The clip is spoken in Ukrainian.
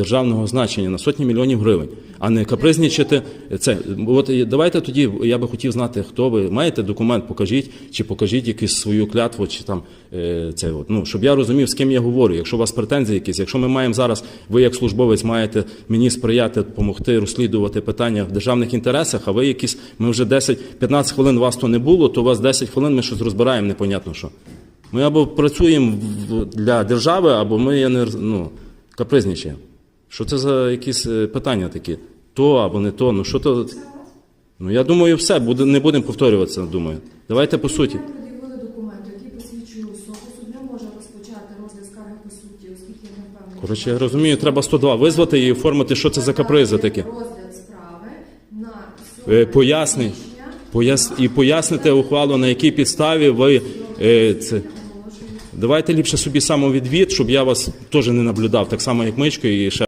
державного значення на сотні мільйонів гривень, а не капризничати це. От давайте тоді я би хотів знати, хто ви маєте документ, покажіть, чи покажіть якусь свою клятву, чи там е, це от. Ну щоб я розумів, з ким я говорю. Якщо у вас претензії якісь, якщо ми маємо зараз, ви як службовець маєте мені сприяти, допомогти розслідувати питання в державних інтересах, а ви якісь, ми вже 10-15 хвилин вас то не було, то у вас 10 хвилин ми щось розбираємо, непонятно що. Ми або працюємо для держави, або ми я не ну, капризничаємо. Що це за якісь е, питання такі? То або не то. Ну що то. Ну я думаю, все, буде, не будемо повторюватися, думаю. Давайте по суті. Пред'явили документ, який посвідчує особу. Суд не може розпочати розгляд скарги по суті, оскільки я не впевнена. Коротше, я розумію, треба 102 визвати і оформити, що це за капризи такі. Розгляд справи на Е, поясни. Пояс... І поясните ухвалу, на якій підставі ви е, це. Давайте ліпше собі самовідвід, щоб я вас теж не наблюдав, так само як мичкою і ще.